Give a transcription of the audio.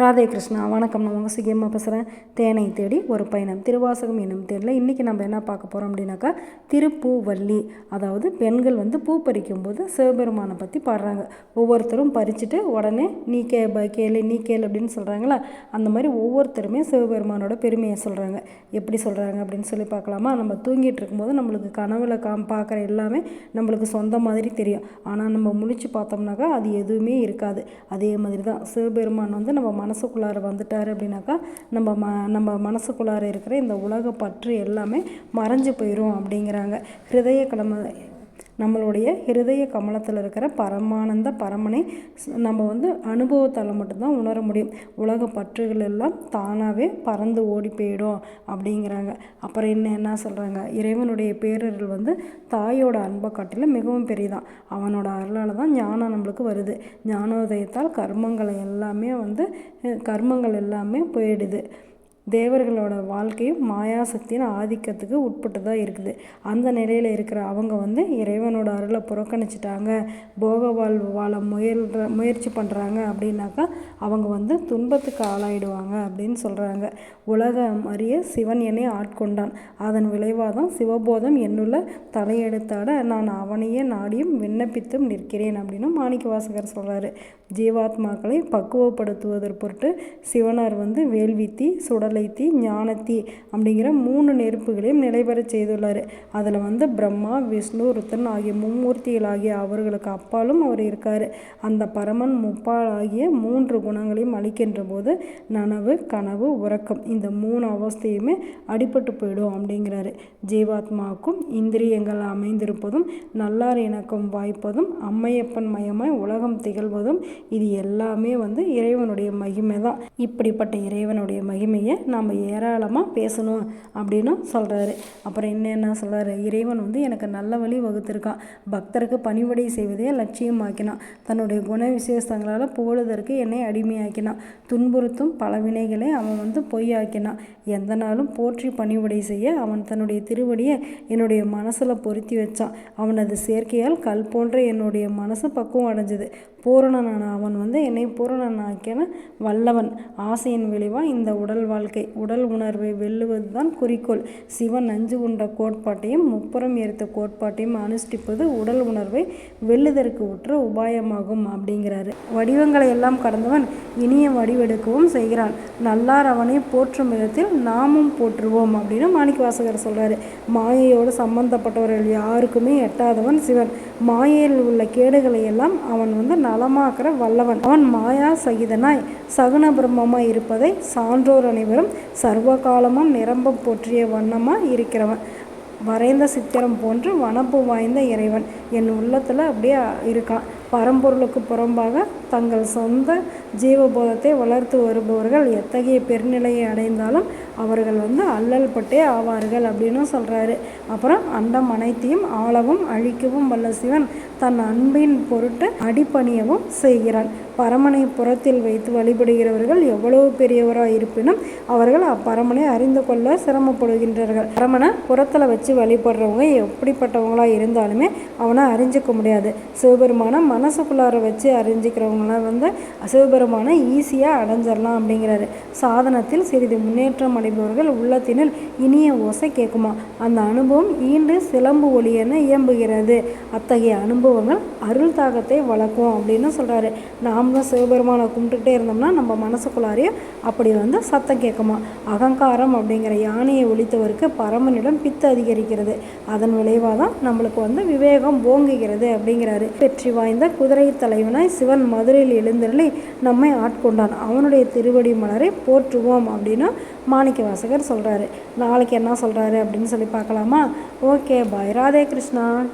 ராதே கிருஷ்ணா வணக்கம். நான் உங்கள் சுகியமாக பேசுகிறேன் தேனை தேடி ஒரு பயணம். திருவாசகம் என்னும் தேடல இன்றைக்கி நம்ம என்ன பார்க்க போகிறோம் அப்படின்னாக்கா திருப்பூவல்லி அதாவது பெண்கள் வந்து பூ பறிக்கும் போது சிவபெருமானை பற்றி பாடுறாங்க. ஒவ்வொருத்தரும் பறிச்சுட்டு உடனே நீ கே ப கேளு நீ கேளு அப்படின்னு சொல்கிறாங்களா அந்த மாதிரி ஒவ்வொருத்தருமே சிவபெருமானோட பெருமையை சொல்கிறாங்க எப்படி சொல்கிறாங்க அப்படின்னு சொல்லி பார்க்கலாமா? நம்ம தூங்கிட்டு இருக்கும்போது நம்மளுக்கு கனவுல காம் பார்க்குற எல்லாமே நம்மளுக்கு சொந்த மாதிரி தெரியும். ஆனால் நம்ம முழிச்சு பார்த்தோம்னாக்கா அது எதுவுமே இருக்காது. அதே மாதிரி தான் சிவபெருமான் வந்து நம்ம மனசுக்குள்ளார வந்துட்டார் அப்படின்னாக்கா நம்ம ம நம்ம மனசுக்குள்ளார இருக்கிற இந்த உலக பற்று எல்லாமே மறைஞ்சு போயிடும் அப்படிங்கிறாங்க. ஹிருதய கிழமை நம்மளுடைய ஹிருதய கமலத்தில் இருக்கிற பரமானந்த பரமனை நம்ம வந்து அனுபவத்தால் மட்டும்தான் உணர முடியும். உலக பற்றுகள் எல்லாம் தானாகவே பறந்து ஓடி போயிடும் அப்படிங்கிறாங்க. அப்புறம் என்ன என்ன சொல்கிறாங்க இறைவனுடைய பேரர்கள் வந்து தாயோட அன்பை காட்டிலும் மிகவும் பெரியதான் அவனோட அருளால் தான் ஞானம் நம்மளுக்கு வருது. ஞானோதயத்தால் கர்மங்களை எல்லாமே வந்து கர்மங்கள் எல்லாமே போயிடுது. தேவர்களோட வாழ்க்கையும் மாயாசக்தியின் ஆதிக்கத்துக்கு உட்பட்டு தான் இருக்குது. அந்த நிலையில் இருக்கிற அவங்க வந்து இறைவனோட அருளை புறக்கணிச்சிட்டாங்க. போக வாழ்வு வாழ முயல்ற முயற்சி பண்ணுறாங்க அப்படின்னாக்கா அவங்க வந்து துன்பத்துக்கு ஆளாயிடுவாங்க அப்படின்னு சொல்கிறாங்க உலகம் அறிய சிவன் என்னை ஆட்கொண்டான். அதன் விளைவாக தான் சிவபோதம் என்னுள்ள தலையெடுத்தாட நான் அவனையே நாடியும் விண்ணப்பித்தும் நிற்கிறேன் அப்படின்னு மாணிக்க வாசகர் சொல்கிறாரு ஜீவாத்மாக்களை பக்குவப்படுத்துவதற்கு பொருட்டு சிவனார் வந்து வேள்வித்தி சுடலைத்தி ஞானத்தி அப்படிங்கிற மூணு நெருப்புகளையும் நிலைபெற செய்துள்ளார். அதில் வந்து பிரம்மா விஷ்ணு ருத்தன் ஆகிய மும்மூர்த்திகள் ஆகிய அவர்களுக்கு அப்பாலும் அவர் இருக்கார். அந்த பரமன் முப்பால் ஆகிய மூன்று குணங்களையும் அளிக்கின்ற போது நனவு கனவு உறக்கம் இந்த மூணு அவஸ்தையுமே அடிபட்டு போயிடும் அப்படிங்கிறாரு. ஜீவாத்மாவுக்கும் இந்திரியங்கள் அமைந்திருப்பதும் நல்லார் இணக்கம் வாய்ப்பதும் அம்மையப்பன் மயமாய் உலகம் திகழ்வதும் இது எல்லாமே வந்து இறைவனுடைய மகிமை தான் இப்படிப்பட்ட இறைவனுடைய மகிமையை நாம் ஏராளமாக பேசணும் அப்படின்னு சொல்கிறாரு அப்புறம் என்னென்ன சொல்கிறாரு இறைவன் வந்து எனக்கு நல்ல வழி வகுத்திருக்கான். பக்தருக்கு பணிவடை செய்வதே லட்சியமாக்கினான். தன்னுடைய குண விசேஷங்களால் புகழுதற்கு என்னை அடிமையாக்கினான். துன்புறுத்தும் பல வினைகளை அவன் வந்து பொய்யாக்கினான். எந்த நாளும் போற்றி பணிவடை செய்ய அவன் தன்னுடைய திருவடியை என்னுடைய மனசில் பொருத்தி வச்சான். அவனது சேர்க்கையால் கல் போன்ற என்னுடைய மனசு பக்குவம் அடைஞ்சது. பூரணனான அவன் வந்து என்னை பூரணனாக்கின வல்லவன். ஆசையின் விளைவாக இந்த உடல் வாழ்க்கை. உடல் உணர்வை வெல்லுவது தான் குறிக்கோள். சிவன் நஞ்சு உண்ட கோட்பாட்டையும் முப்புறம் எரித்த கோட்பாட்டையும் அனுஷ்டிப்பது உடல் உணர்வை வெல்லுதற்கு உற்ற உபாயமாகும் அப்படிங்கிறாரு. வடிவங்களை எல்லாம் கடந்தவன் இனிய வடிவெடுக்கவும் செய்கிறான். நல்லார் அவனை போற்றும் விதத்தில் நாமும் போற்றுவோம் அப்படின்னு மாணிக்க வாசகர் சொல்கிறாரு மாயையோடு சம்பந்தப்பட்டவர்கள் யாருக்குமே எட்டாதவன் சிவன். மாயையில் உள்ள கேடுகளை எல்லாம் அவன் வந்து நலமாக்கிற வல்லவன். அவன் மாயா சகிதனாய் சகுன பிரம்மமாய் இருப்பதை சான்றோர் அனைவரும் சர்வ காலமும் நிரம்ப போற்றிய வண்ணமாக இருக்கிறவன். வரைந்த சித்திரம் போன்று வனப்பு வாய்ந்த இறைவன். என் உள்ளத்தில் அப்படியே இருக்கான். பரம்பொருளுக்கு புறம்பாக தங்கள் சொந்த ஜீவபோதத்தை வளர்த்து வருபவர்கள் எத்தகைய பெருநிலையை அடைந்தாலும் அவர்கள் வந்து அல்லல் பட்டே ஆவார்கள் அப்படின்னு சொல்கிறாரு அப்புறம் அண்டம் அனைத்தையும் ஆளவும் அழிக்கவும் வல்ல சிவன் தன் அன்பின் பொருட்டு அடிப்பணியவும் செய்கிறான். பரமனை புறத்தில் வைத்து வழிபடுகிறவர்கள் எவ்வளவு பெரியவராக இருப்பினும் அவர்கள் அப்பரமனை அறிந்து கொள்ள சிரமப்படுகின்றார்கள். பரமனை புறத்தில் வச்சு வழிபடுறவங்க எப்படிப்பட்டவங்களாக இருந்தாலுமே அவனை அறிஞ்சிக்க முடியாது. சிவபெருமானம் மனசுக்குள்ளார வச்சு அறிஞ்சிக்கிறவங்களாம் வந்து சிவபெருமானை ஈஸியாக அடைஞ்சிடலாம் அப்படிங்கிறாரு. சாதனத்தில் சிறிது முன்னேற்றம் அடைபவர்கள் உள்ளத்தினில் இனிய ஓசை கேட்குமா? அந்த அனுபவம் ஈண்டு சிலம்பு ஒளி என இயம்புகிறது. அத்தகைய அனுபவங்கள் அருள் தாகத்தை வளர்க்கும் அப்படின்னு சொல்கிறாரு நாமளும் சிவபெருமானை கும்பிட்டுட்டே இருந்தோம்னா நம்ம மனசுக்குள்ளாரையும் அப்படி வந்து சத்தம் கேட்குமா? அகங்காரம் அப்படிங்கிற யானையை ஒழித்தவருக்கு பரமனிடம் பித்து அதிகரிக்கிறது. அதன் விளைவாக தான் நம்மளுக்கு வந்து விவேகம் ஓங்குகிறது அப்படிங்கிறாரு. வெற்றி வாய்ந்த குதிரை தலைவனாய் சிவன் மதுரையில் எழுந்தருளி நம்மை ஆட்கொண்டான். அவனுடைய திருவடி மலரை போற்றுவோம் அப்படின்னு மாணிக்க வாசகர் சொல்கிறாரு நாளைக்கு என்ன சொல்கிறாரு அப்படின்னு சொல்லி பார்க்கலாமா? Okay bye. ராதே கிருஷ்ணா.